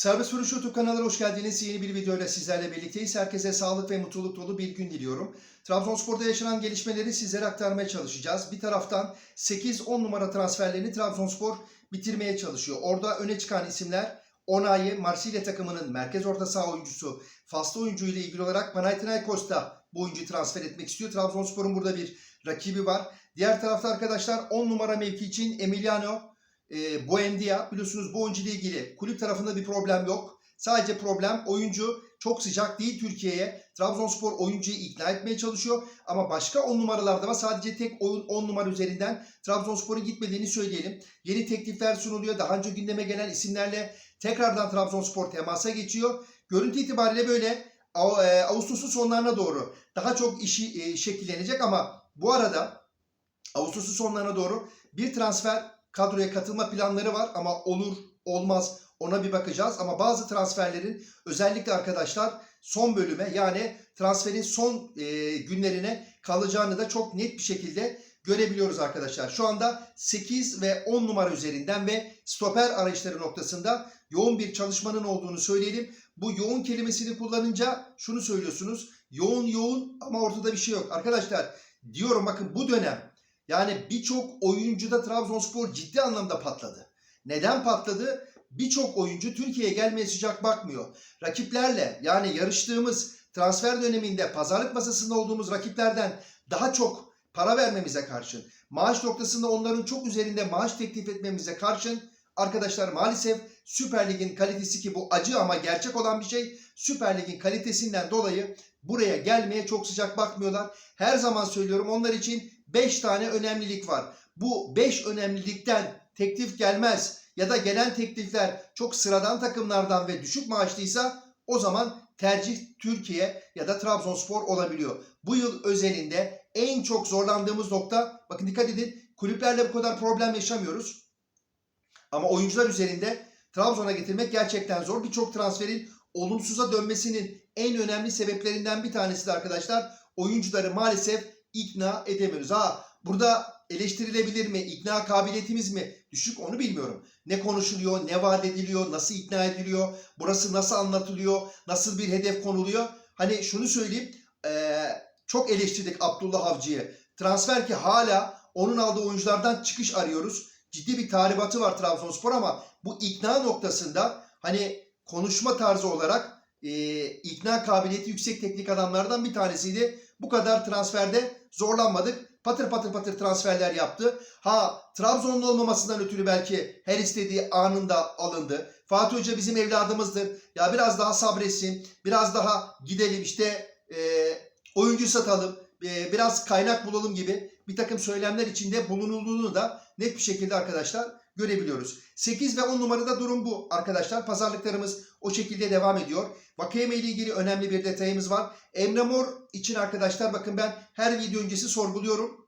Serbest Vuruş YouTube kanalına hoş geldiniz. Yeni bir videoyla sizlerle birlikteyiz. Herkese sağlık ve mutluluk dolu bir gün diliyorum. Trabzonspor'da yaşanan gelişmeleri sizlere aktarmaya çalışacağız. Bir taraftan 8-10 numara transferlerini Trabzonspor bitirmeye çalışıyor. Orada öne çıkan isimler Onayi, Marsilya takımının merkez orta saha oyuncusu, faslı oyuncu ile ilgili olarak Panathinaikos da bu oyuncuyu transfer etmek istiyor. Trabzonspor'un burada bir rakibi var. Diğer tarafta arkadaşlar 10 numara mevki için Emiliano e, Buendia biliyorsunuz bu oyuncu ile ilgili kulüp tarafında bir problem yok. Sadece problem oyuncu çok sıcak değil Türkiye'ye. Trabzonspor oyuncuyu ikna etmeye çalışıyor. Ama başka 10 numaralarda var. Sadece tek oyun 10 numara üzerinden Trabzonspor'un gitmediğini söyleyelim. Yeni teklifler sunuluyor. Daha önce gündeme gelen isimlerle tekrardan Trabzonspor temasa geçiyor. Görüntü itibariyle böyle e, Ağustos'un sonlarına doğru daha çok işi e, şekillenecek ama bu arada Ağustos'un sonlarına doğru bir transfer kadroya katılma planları var ama olur olmaz ona bir bakacağız. Ama bazı transferlerin özellikle arkadaşlar son bölüme yani transferin son e, günlerine kalacağını da çok net bir şekilde görebiliyoruz arkadaşlar. Şu anda 8 ve 10 numara üzerinden ve stoper arayışları noktasında yoğun bir çalışmanın olduğunu söyleyelim. Bu yoğun kelimesini kullanınca şunu söylüyorsunuz. Yoğun yoğun ama ortada bir şey yok. Arkadaşlar diyorum bakın bu dönem yani birçok oyuncuda Trabzonspor ciddi anlamda patladı. Neden patladı? Birçok oyuncu Türkiye'ye gelmeye sıcak bakmıyor. Rakiplerle yani yarıştığımız transfer döneminde pazarlık masasında olduğumuz rakiplerden daha çok para vermemize karşın, maaş noktasında onların çok üzerinde maaş teklif etmemize karşın arkadaşlar maalesef Süper Lig'in kalitesi ki bu acı ama gerçek olan bir şey. Süper Lig'in kalitesinden dolayı buraya gelmeye çok sıcak bakmıyorlar. Her zaman söylüyorum onlar için 5 tane önemlilik var. Bu 5 önemlilikten teklif gelmez ya da gelen teklifler çok sıradan takımlardan ve düşük maaşlıysa o zaman tercih Türkiye ya da Trabzonspor olabiliyor. Bu yıl özelinde en çok zorlandığımız nokta bakın dikkat edin kulüplerle bu kadar problem yaşamıyoruz. Ama oyuncular üzerinde Trabzon'a getirmek gerçekten zor. Birçok transferin olumsuza dönmesinin en önemli sebeplerinden bir tanesi de arkadaşlar oyuncuları maalesef ikna edemiyoruz. Ha burada eleştirilebilir mi? İkna kabiliyetimiz mi? Düşük onu bilmiyorum. Ne konuşuluyor, ne vaat ediliyor, nasıl ikna ediliyor, burası nasıl anlatılıyor, nasıl bir hedef konuluyor. Hani şunu söyleyeyim, eee, çok eleştirdik Abdullah Avcı'yı. Transfer ki hala onun aldığı oyunculardan çıkış arıyoruz. Ciddi bir tahribatı var Trabzonspor ama bu ikna noktasında hani konuşma tarzı olarak eee, ikna kabiliyeti yüksek teknik adamlardan bir tanesiydi. Bu kadar transferde zorlanmadık. Patır patır patır transferler yaptı. Ha Trabzonlu olmamasından ötürü belki her istediği anında alındı. Fatih Hoca bizim evladımızdır. Ya biraz daha sabretsin. Biraz daha gidelim işte e, oyuncu satalım. e, biraz kaynak bulalım gibi bir takım söylemler içinde bulunulduğunu da net bir şekilde arkadaşlar görebiliyoruz. 8 ve 10 numarada durum bu arkadaşlar. Pazarlıklarımız o şekilde devam ediyor. Vakayeme ile ilgili önemli bir detayımız var. Emre Mor için arkadaşlar bakın ben her video öncesi sorguluyorum.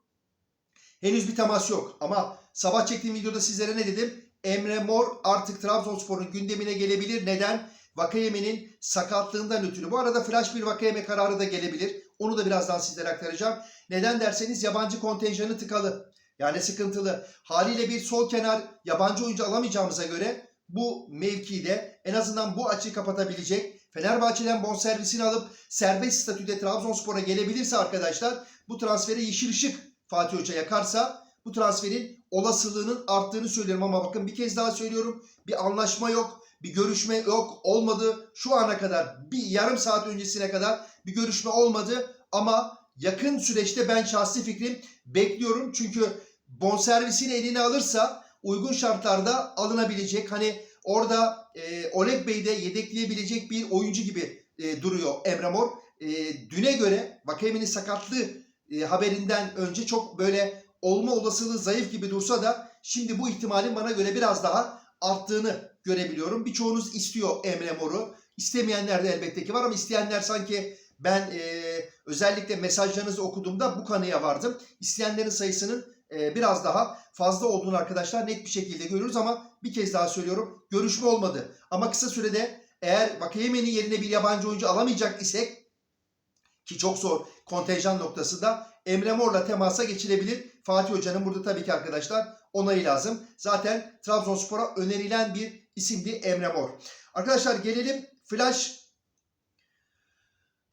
Henüz bir temas yok ama sabah çektiğim videoda sizlere ne dedim? Emre Mor artık Trabzonspor'un gündemine gelebilir. Neden? Vakayeme'nin sakatlığından ötürü. Bu arada flash bir Vakayeme kararı da gelebilir. Onu da birazdan sizlere aktaracağım. Neden derseniz yabancı kontenjanı tıkalı. Yani sıkıntılı. Haliyle bir sol kenar yabancı oyuncu alamayacağımıza göre bu mevkide en azından bu açığı kapatabilecek Fenerbahçe'den bonservisini alıp serbest statüde Trabzonspor'a gelebilirse arkadaşlar bu transfere yeşil ışık Fatih Hoca yakarsa bu transferin olasılığının arttığını söylüyorum. Ama bakın bir kez daha söylüyorum bir anlaşma yok bir görüşme yok olmadı. Şu ana kadar bir yarım saat öncesine kadar bir görüşme olmadı. Ama yakın süreçte ben şahsi fikrim bekliyorum. Çünkü bonservisini eline alırsa uygun şartlarda alınabilecek hani orada e, Oleg Bey'de yedekleyebilecek bir oyuncu gibi e, duruyor Emre Mor. E, düne göre Vakayeme'nin sakatlığı e, haberinden önce çok böyle olma olasılığı zayıf gibi dursa da şimdi bu ihtimalin bana göre biraz daha arttığını görebiliyorum. Birçoğunuz istiyor Emre Mor'u. İstemeyenler de elbette ki var ama isteyenler sanki ben e, özellikle mesajlarınızı okuduğumda bu kanıya vardım. İsteyenlerin sayısının biraz daha fazla olduğunu arkadaşlar net bir şekilde görüyoruz ama bir kez daha söylüyorum görüşme olmadı. Ama kısa sürede eğer Vakayeme'nin yerine bir yabancı oyuncu alamayacak isek ki çok zor kontenjan noktasında Emre Mor'la temasa geçilebilir. Fatih Hoca'nın burada tabii ki arkadaşlar onayı lazım. Zaten Trabzonspor'a önerilen bir isimli Emre Mor. Arkadaşlar gelelim Flash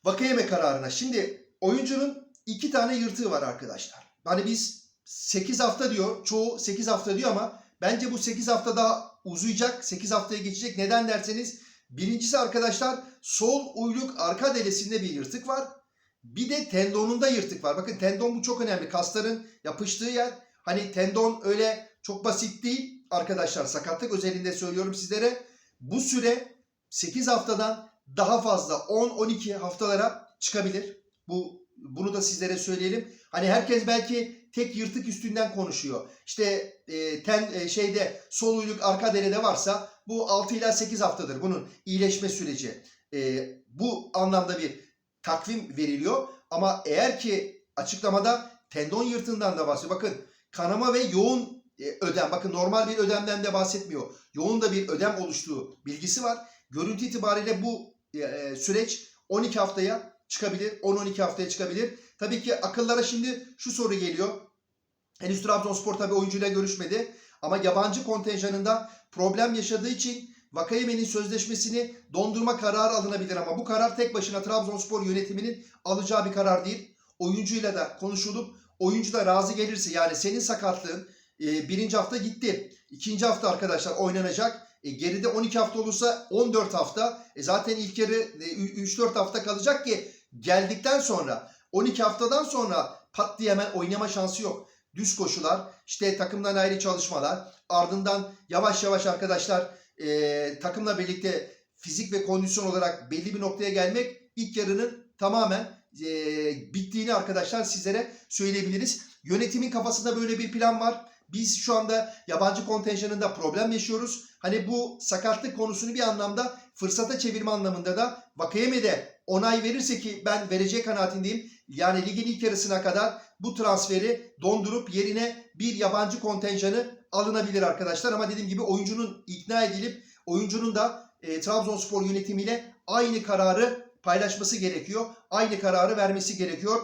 Vakayeme kararına. Şimdi oyuncunun iki tane yırtığı var arkadaşlar. Hani biz 8 hafta diyor. Çoğu 8 hafta diyor ama bence bu 8 hafta daha uzayacak. 8 haftaya geçecek. Neden derseniz birincisi arkadaşlar sol uyluk arka delesinde bir yırtık var. Bir de tendonunda yırtık var. Bakın tendon bu çok önemli. Kasların yapıştığı yer. Hani tendon öyle çok basit değil arkadaşlar. Sakatlık özelinde söylüyorum sizlere. Bu süre 8 haftadan daha fazla 10-12 haftalara çıkabilir. Bu bunu da sizlere söyleyelim. Hani herkes belki tek yırtık üstünden konuşuyor. İşte e, ten e, şeyde sol uyluk arka derede varsa bu 6 ila 8 haftadır bunun iyileşme süreci. E, bu anlamda bir takvim veriliyor. Ama eğer ki açıklamada tendon yırtığından da bahsediyor. Bakın kanama ve yoğun e, ödem. Bakın normal bir ödemden de bahsetmiyor. Yoğun da bir ödem oluştuğu bilgisi var. Görüntü itibariyle bu e, süreç 12 haftaya çıkabilir. 10-12 haftaya çıkabilir. Tabii ki akıllara şimdi şu soru geliyor. Henüz Trabzonspor tabii oyuncuyla görüşmedi. Ama yabancı kontenjanında problem yaşadığı için Vakayeme'nin sözleşmesini dondurma kararı alınabilir ama bu karar tek başına Trabzonspor yönetiminin alacağı bir karar değil. Oyuncuyla da konuşulup oyuncu da razı gelirse yani senin sakatlığın e, birinci hafta gitti. ikinci hafta arkadaşlar oynanacak. E, geride 12 hafta olursa 14 hafta. E, zaten ilk yarı e, 3-4 hafta kalacak ki geldikten sonra 12 haftadan sonra pat diye hemen oynama şansı yok. Düz koşular, işte takımdan ayrı çalışmalar, ardından yavaş yavaş arkadaşlar e, takımla birlikte fizik ve kondisyon olarak belli bir noktaya gelmek ilk yarının tamamen e, bittiğini arkadaşlar sizlere söyleyebiliriz. Yönetimin kafasında böyle bir plan var. Biz şu anda yabancı kontenjanında problem yaşıyoruz. Hani bu sakatlık konusunu bir anlamda fırsata çevirme anlamında da Vakayeme de onay verirse ki ben verecek kanaatindeyim. Yani ligin ilk yarısına kadar bu transferi dondurup yerine bir yabancı kontenjanı alınabilir arkadaşlar. Ama dediğim gibi oyuncunun ikna edilip oyuncunun da e, Trabzonspor yönetimiyle aynı kararı paylaşması gerekiyor. Aynı kararı vermesi gerekiyor.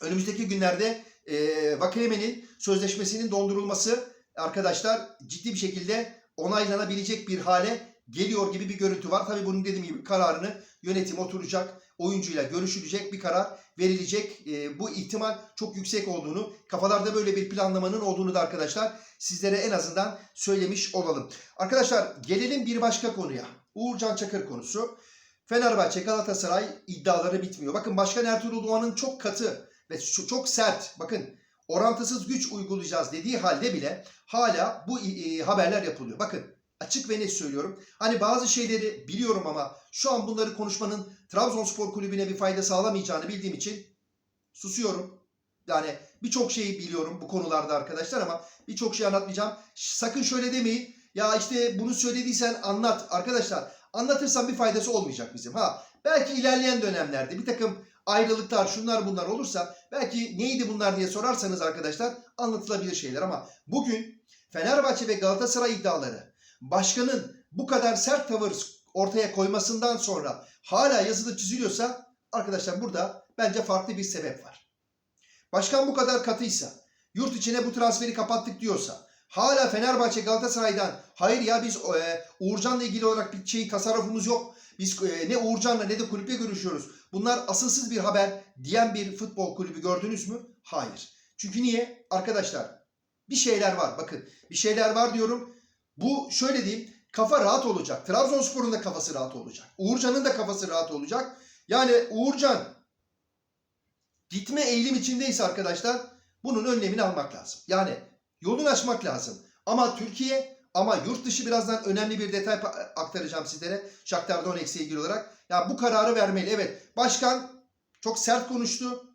Önümüzdeki günlerde e, Vakayeme'nin sözleşmesinin dondurulması arkadaşlar ciddi bir şekilde onaylanabilecek bir hale geliyor gibi bir görüntü var. Tabii bunun dediğim gibi kararını yönetim oturacak, oyuncuyla görüşülecek bir karar verilecek. E, bu ihtimal çok yüksek olduğunu, kafalarda böyle bir planlamanın olduğunu da arkadaşlar sizlere en azından söylemiş olalım. Arkadaşlar gelelim bir başka konuya. Uğurcan Çakır konusu. Fenerbahçe Galatasaray iddiaları bitmiyor. Bakın Başkan Ertuğrul Doğan'ın çok katı ve çok sert bakın orantısız güç uygulayacağız dediği halde bile hala bu e, haberler yapılıyor. Bakın açık ve net söylüyorum. Hani bazı şeyleri biliyorum ama şu an bunları konuşmanın Trabzonspor kulübüne bir fayda sağlamayacağını bildiğim için susuyorum. Yani birçok şeyi biliyorum bu konularda arkadaşlar ama birçok şey anlatmayacağım. Sakın şöyle demeyin. Ya işte bunu söylediysen anlat. Arkadaşlar anlatırsan bir faydası olmayacak bizim. Ha belki ilerleyen dönemlerde bir takım ayrılıklar şunlar bunlar olursa belki neydi bunlar diye sorarsanız arkadaşlar anlatılabilir şeyler ama bugün Fenerbahçe ve Galatasaray iddiaları başkanın bu kadar sert tavır ortaya koymasından sonra hala yazılı çiziliyorsa arkadaşlar burada bence farklı bir sebep var. Başkan bu kadar katıysa, yurt içine bu transferi kapattık diyorsa, hala Fenerbahçe Galatasaray'dan hayır ya biz e, Uğurcan'la ilgili olarak bir şey tasarrufumuz yok. Biz e, ne Uğurcan'la ne de kulüple görüşüyoruz. Bunlar asılsız bir haber diyen bir futbol kulübü gördünüz mü? Hayır. Çünkü niye? Arkadaşlar bir şeyler var. Bakın bir şeyler var diyorum. Bu şöyle diyeyim. Kafa rahat olacak. Trabzonspor'un da kafası rahat olacak. Uğurcan'ın da kafası rahat olacak. Yani Uğurcan gitme eğilim içindeyse arkadaşlar bunun önlemini almak lazım. Yani yolunu açmak lazım. Ama Türkiye ama yurt dışı birazdan önemli bir detay aktaracağım sizlere. Shakhtar Donetsk'le ilgili olarak. Ya bu kararı vermeli. Evet başkan çok sert konuştu.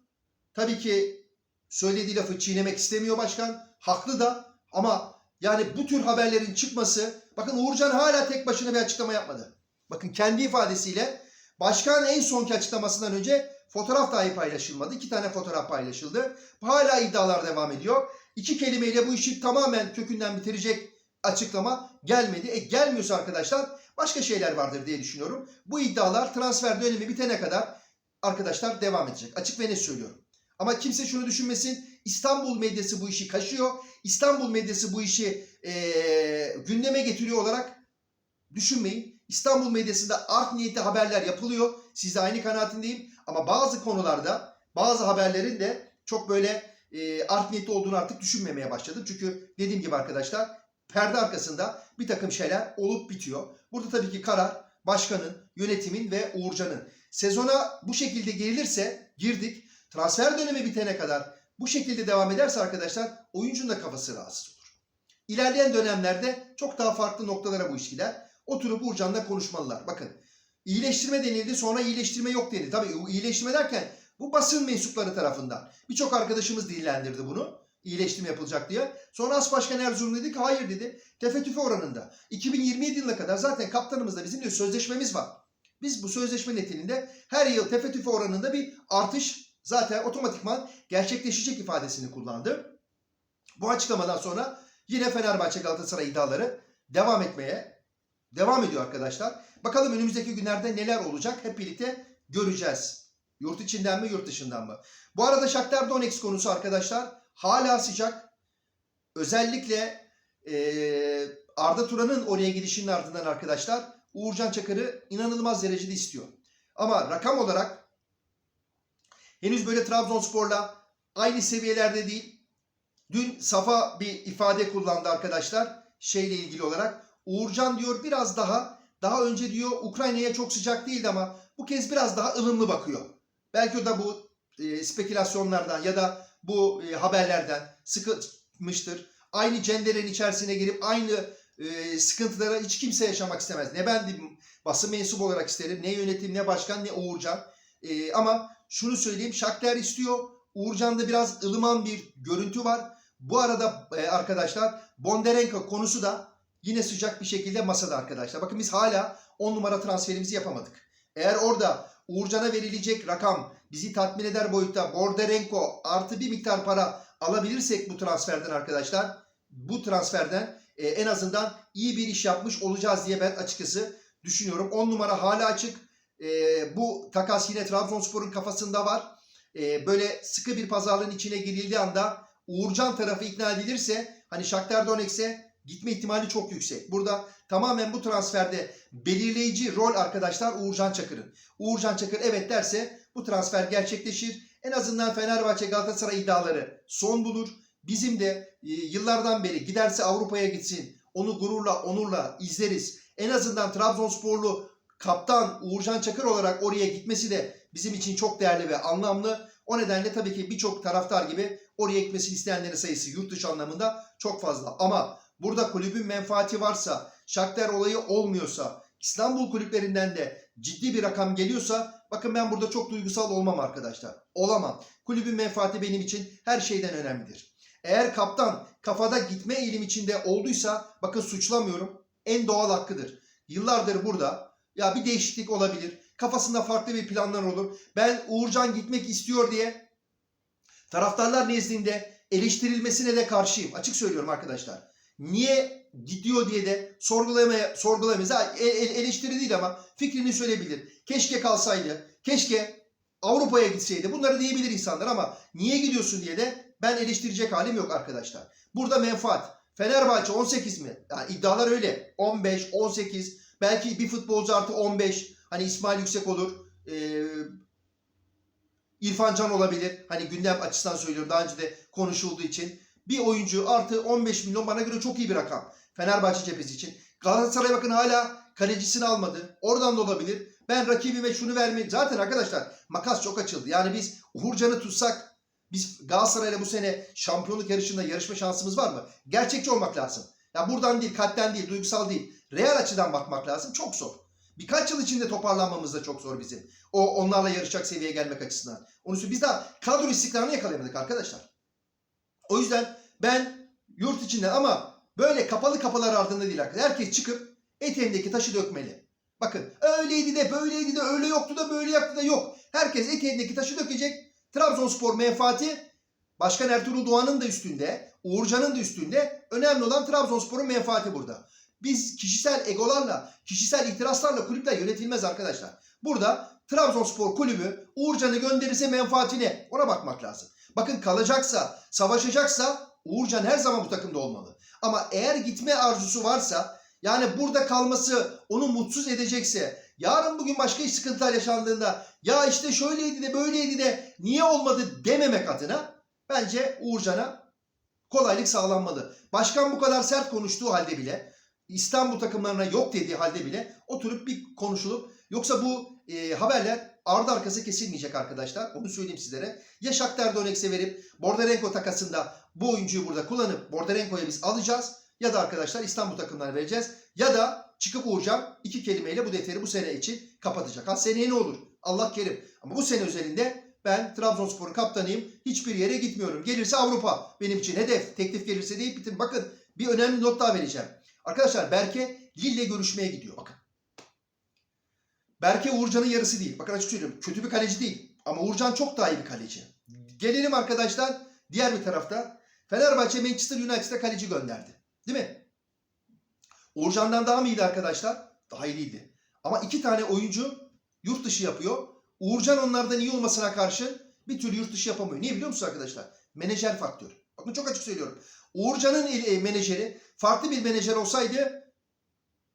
Tabii ki söylediği lafı çiğnemek istemiyor başkan. Haklı da ama yani bu tür haberlerin çıkması bakın Uğurcan hala tek başına bir açıklama yapmadı. Bakın kendi ifadesiyle başkan en sonki açıklamasından önce fotoğraf dahi paylaşılmadı. İki tane fotoğraf paylaşıldı. Hala iddialar devam ediyor. İki kelimeyle bu işi tamamen kökünden bitirecek açıklama gelmedi. E gelmiyorsa arkadaşlar başka şeyler vardır diye düşünüyorum. Bu iddialar transfer dönemi bitene kadar arkadaşlar devam edecek. Açık ve net söylüyorum. Ama kimse şunu düşünmesin. İstanbul medyası bu işi kaşıyor. İstanbul medyası bu işi e, gündeme getiriyor olarak düşünmeyin. İstanbul medyasında art niyetli haberler yapılıyor. Siz de aynı kanaatindeyim. Ama bazı konularda bazı haberlerin de çok böyle e, art niyetli olduğunu artık düşünmemeye başladım. Çünkü dediğim gibi arkadaşlar perde arkasında bir takım şeyler olup bitiyor. Burada tabii ki karar başkanın, yönetimin ve Uğurcan'ın. Sezona bu şekilde girilirse girdik. Transfer dönemi bitene kadar bu şekilde devam ederse arkadaşlar oyuncunun da kafası rahatsız olur. İlerleyen dönemlerde çok daha farklı noktalara bu iş gider. Oturup Uğurcan'la konuşmalılar. Bakın iyileştirme denildi sonra iyileştirme yok denildi. Tabii iyileştirme derken bu basın mensupları tarafından. Birçok arkadaşımız dillendirdi bunu. iyileştirme yapılacak diye. Sonra As Başkan Erzurum dedi ki hayır dedi. Tefe tüfe oranında. 2027 yılına kadar zaten kaptanımızla bizim de sözleşmemiz var. Biz bu sözleşme netilinde her yıl tefe tüfe oranında bir artış zaten otomatikman gerçekleşecek ifadesini kullandı. Bu açıklamadan sonra yine Fenerbahçe Galatasaray iddiaları devam etmeye devam ediyor arkadaşlar. Bakalım önümüzdeki günlerde neler olacak hep birlikte göreceğiz. Yurt içinden mi yurt dışından mı? Bu arada Shakhtar Donetsk konusu arkadaşlar hala sıcak. Özellikle eee, Arda Turan'ın oraya gidişinin ardından arkadaşlar Uğurcan Çakır'ı inanılmaz derecede istiyor. Ama rakam olarak henüz böyle Trabzonspor'la aynı seviyelerde değil. Dün Safa bir ifade kullandı arkadaşlar şeyle ilgili olarak. Uğurcan diyor biraz daha daha önce diyor Ukrayna'ya çok sıcak değildi ama bu kez biraz daha ılımlı bakıyor. Belki o da bu e, spekülasyonlardan ya da bu e, haberlerden sıkılmıştır. Aynı cenderenin içerisine girip aynı e, sıkıntılara hiç kimse yaşamak istemez. Ne ben basın mensubu olarak isterim, ne yönetim, ne başkan, ne Uğurcan. E, ama şunu söyleyeyim, Shakhtar istiyor. Uğurcan'da biraz ılıman bir görüntü var. Bu arada e, arkadaşlar Bondarenko konusu da yine sıcak bir şekilde masada arkadaşlar. Bakın biz hala 10 numara transferimizi yapamadık. Eğer orada Uğurcan'a verilecek rakam bizi tatmin eder boyutta Bondarenko artı bir miktar para alabilirsek bu transferden arkadaşlar bu transferden e, en azından iyi bir iş yapmış olacağız diye ben açıkçası düşünüyorum. 10 numara hala açık. E, bu takas yine Trabzonspor'un kafasında var. E, böyle sıkı bir pazarlığın içine girildiği anda Uğurcan tarafı ikna edilirse hani Shakhtar Donetsk'e gitme ihtimali çok yüksek. Burada tamamen bu transferde belirleyici rol arkadaşlar Uğurcan Çakır'ın. Uğurcan Çakır evet derse bu transfer gerçekleşir. En azından Fenerbahçe Galatasaray iddiaları son bulur. Bizim de e, yıllardan beri giderse Avrupa'ya gitsin. Onu gururla, onurla izleriz. En azından Trabzonsporlu kaptan Uğurcan Çakır olarak oraya gitmesi de bizim için çok değerli ve anlamlı. O nedenle tabii ki birçok taraftar gibi oraya gitmesini isteyenlerin sayısı yurt dışı anlamında çok fazla. Ama burada kulübün menfaati varsa, Shakhtar olayı olmuyorsa, İstanbul kulüplerinden de ciddi bir rakam geliyorsa bakın ben burada çok duygusal olmam arkadaşlar. Olamam. Kulübün menfaati benim için her şeyden önemlidir. Eğer kaptan kafada gitme eğilim içinde olduysa bakın suçlamıyorum. En doğal hakkıdır. Yıllardır burada ya bir değişiklik olabilir. Kafasında farklı bir planlar olur. Ben Uğurcan gitmek istiyor diye taraftarlar nezdinde eleştirilmesine de karşıyım. Açık söylüyorum arkadaşlar. Niye gidiyor diye de sorgulamaya sorgulamayız. E- e- eleştiri değil ama fikrini söyleyebilir. Keşke kalsaydı. Keşke Avrupa'ya gitseydi. Bunları diyebilir insanlar ama niye gidiyorsun diye de ben eleştirecek halim yok arkadaşlar. Burada menfaat. Fenerbahçe 18 mi? Yani iddialar öyle. 15, 18. Belki bir futbolcu artı 15. Hani İsmail Yüksek olur. Ee, İrfan Can olabilir. Hani gündem açısından söylüyorum. Daha önce de konuşulduğu için. Bir oyuncu artı 15 milyon bana göre çok iyi bir rakam. Fenerbahçe cephesi için. Galatasaray bakın hala kalecisini almadı. Oradan da olabilir. Ben rakibime şunu vermeyeyim. Zaten arkadaşlar makas çok açıldı. Yani biz Uğurcan'ı tutsak biz Galatasaray'la bu sene şampiyonluk yarışında yarışma şansımız var mı? Gerçekçi olmak lazım. Ya buradan değil, kalpten değil, duygusal değil. Real açıdan bakmak lazım. Çok zor. Birkaç yıl içinde toparlanmamız da çok zor bizim. O onlarla yarışacak seviyeye gelmek açısından. Onu söyleyeyim. Biz daha kadro istikrarını yakalayamadık arkadaşlar. O yüzden ben yurt içinden ama böyle kapalı kapılar ardında değil arkadaşlar. Herkes çıkıp eteğindeki taşı dökmeli. Bakın öyleydi de böyleydi de öyle yoktu da böyle yaptı da yok. Herkes eteğindeki taşı dökecek. Trabzonspor menfaati Başkan Ertuğrul Doğan'ın da üstünde, Uğurcan'ın da üstünde. Önemli olan Trabzonspor'un menfaati burada. Biz kişisel egolarla, kişisel itirazlarla kulüpler yönetilmez arkadaşlar. Burada Trabzonspor kulübü Uğurcan'ı gönderirse menfaatine ona bakmak lazım. Bakın kalacaksa, savaşacaksa Uğurcan her zaman bu takımda olmalı. Ama eğer gitme arzusu varsa Yani burada kalması onu mutsuz edecekse, yarın bugün başka iş sıkıntılar yaşandığında ya işte şöyleydi de böyleydi de niye olmadı dememek adına bence Uğurcan'a kolaylık sağlanmalı. Başkan bu kadar sert konuştuğu halde bile İstanbul takımlarına yok dediği halde bile oturup bir konuşulup yoksa bu e, haberler ardı arkası kesilmeyecek arkadaşlar. Onu söyleyeyim sizlere. Ya Shakhtar Donetsk'e verip Bordarenko takasında bu oyuncuyu burada kullanıp Bordarenko'ya biz alacağız ya da arkadaşlar İstanbul takımlarına vereceğiz ya da çıkıp Uğurcan iki kelimeyle bu defteri bu sene için kapatacak. Ha seneye ne olur? Allah kerim. Ama bu sene özelinde ben Trabzonspor'un kaptanıyım. Hiçbir yere gitmiyorum. Gelirse Avrupa. Benim için hedef. Teklif gelirse deyip bitin. Bakın bir önemli not daha vereceğim. Arkadaşlar Berke Lille görüşmeye gidiyor. Bakın. Berke Uğurcan'ın yarısı değil. Bakın açık söylüyorum. Kötü bir kaleci değil. Ama Uğurcan çok daha iyi bir kaleci. Gelelim arkadaşlar diğer bir tarafta. Fenerbahçe Manchester United'a kaleci gönderdi. Değil mi? Uğurcan'dan daha mı iyiydi arkadaşlar? Daha iyiydi. Ama iki tane oyuncu yurt dışı yapıyor. Uğurcan onlardan iyi olmasına karşı bir türlü yurt dışı yapamıyor. Niye biliyor musunuz arkadaşlar? Menajer faktör. Bakın çok açık söylüyorum. Uğurcan'ın e, menajeri farklı bir menajer olsaydı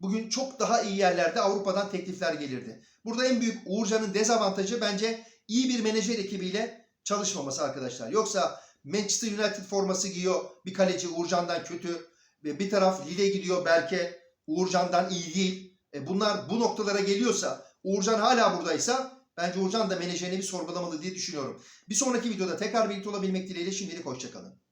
bugün çok daha iyi yerlerde Avrupa'dan teklifler gelirdi. Burada en büyük Uğurcan'ın dezavantajı bence iyi bir menajer ekibiyle çalışmaması arkadaşlar. Yoksa Manchester United forması giyiyor bir kaleci Uğurcan'dan kötü. Ve bir taraf Lille gidiyor Berke Uğurcan'dan iyi değil. E bunlar bu noktalara geliyorsa Uğurcan hala buradaysa bence Uğurcan da menajerini bir sorgulamalı diye düşünüyorum. Bir sonraki videoda tekrar birlikte olabilmek dileğiyle şimdilik hoşçakalın.